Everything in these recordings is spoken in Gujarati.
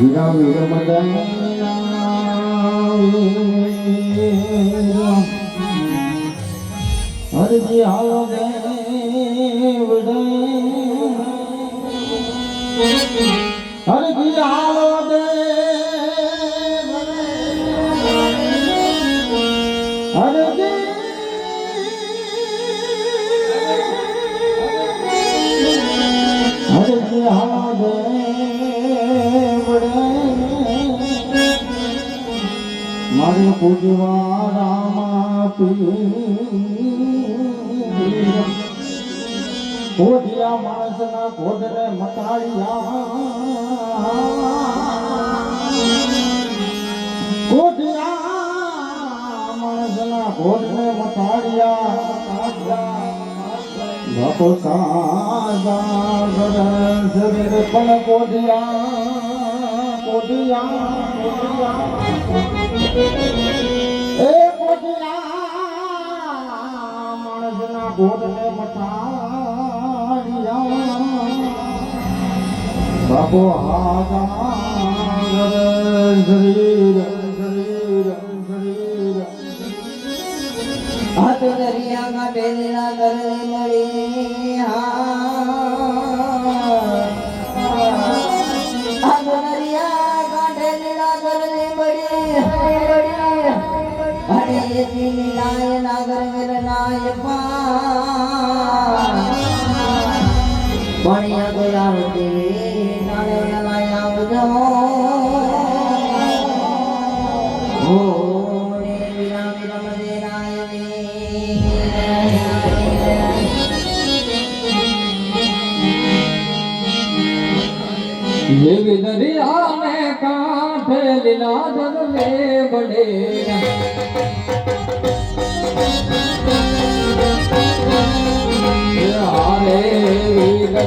વીરા વીર મદનના વીરા. હરજી હાલો દેવડે હરજી હાલો દેવડે મારે પૂજવા રામા કોઢિયા માણસના કોઢને મટાડ્યા. કોઢિયા માણસના કોઢને મટાડ્યા. બાપો સાજા ગરજ પણ કોઢિયા કોઢિયા એ કોઠિયા માણસના ગોળને મટાડ્યા બાપો હાજા શરીર એથી લીલાય નાગર ગરનાય પા ભણ્યા ગોલાવતી નાણે લાય આવજો હો વિરમ દેરાય કાંઠે લીલા જગલે બડે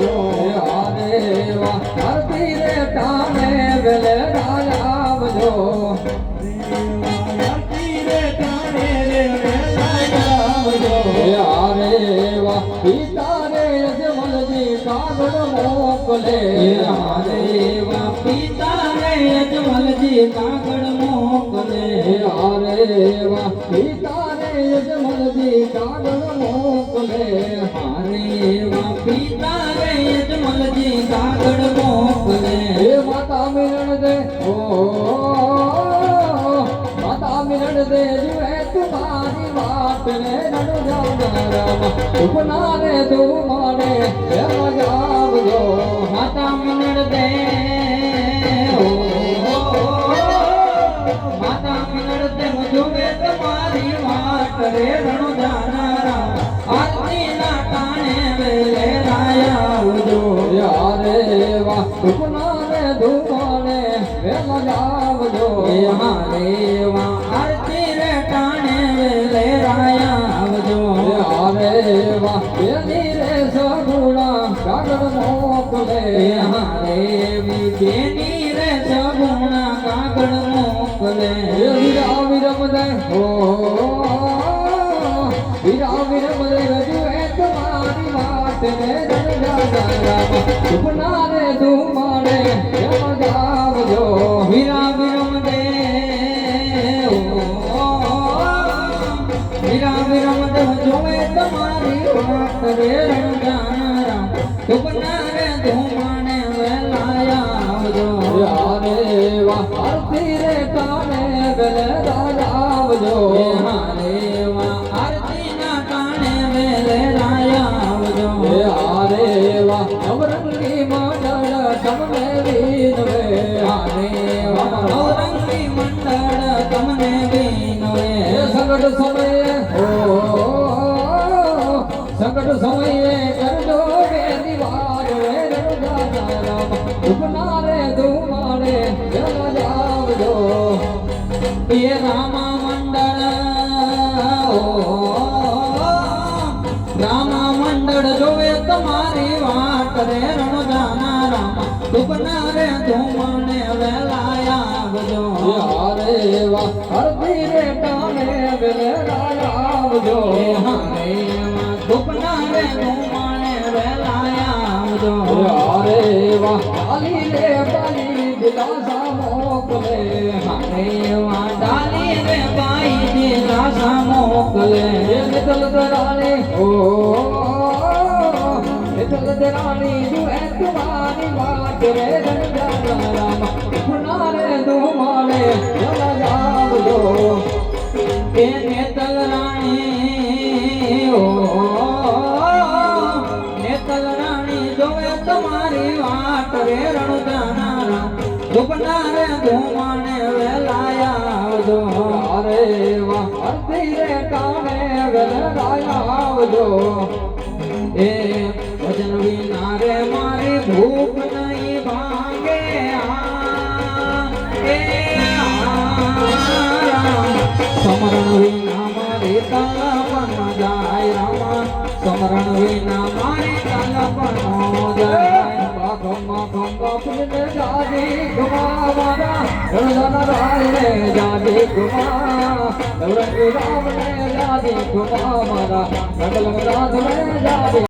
યારે વા પિતા રે અજમલજી કાગળ મોકલે. યારે વા પિતા રે અજમલજી કાગળ મોકલે. મોકલે હારે વા પિતા રે અજમલજી કાગળ મોકલે. હે માતા મિલન દે ઓ માતા મિલન દે જીવે તુમારી વાત રે નડુ જાનારામ ઉપના તું મારે માતા મિનળ દે રે એમ જાવજો. એ આરતી રે ટાણે વેલે રાયા આવજો યારે વા બેની રે સગુણા કાગળ મોકલે. એ હારે રે સગુણા કાગળ મોકલે. વિરમ દે. હો વીરા વિરમ દે રજુ એ તમારી વાત ને જનજારામ સુપના રે ધુમાડે જોવે તમારી રે રે આવજો યારે વા આરતી રે કાને એ હારે વા આરતી ના કાણે વેલે આવજો મંડળ તમને વિનવે ધુમાડે વેલા જાવજો એ રામા મંડળ રામા મંડળ જોવે તમારી વાટ રે રણજાના રામા. દુપના રે ધૂમને વેલાય આવજો. યારે વા હરદી રે ટાણે વેલા આવજો. એ હારે રે ધૂમને વેલાય આવજો. યારે વા કાલી રે બાલી દિલાસા મોકલે હારે એમાં ડાલી રે બાઈ દિલાસા મોકલે એ નિતલ દરાણી ઓ એ નેતલ રાણી અરે વાહ હરદી રે ટાણે વેલા આવજો. એ ભજન વિના રે મારી ભૂખ નહીં ભાંગે સમરણ વિના મારી તલપન જાય જાય ભગમ ખમ્મા ગુમા મારા રણજન રાય રે જાજી ગુમા રણજન રામ ને જાજી ગુમા મારા રંગલ રાજ ને જાજી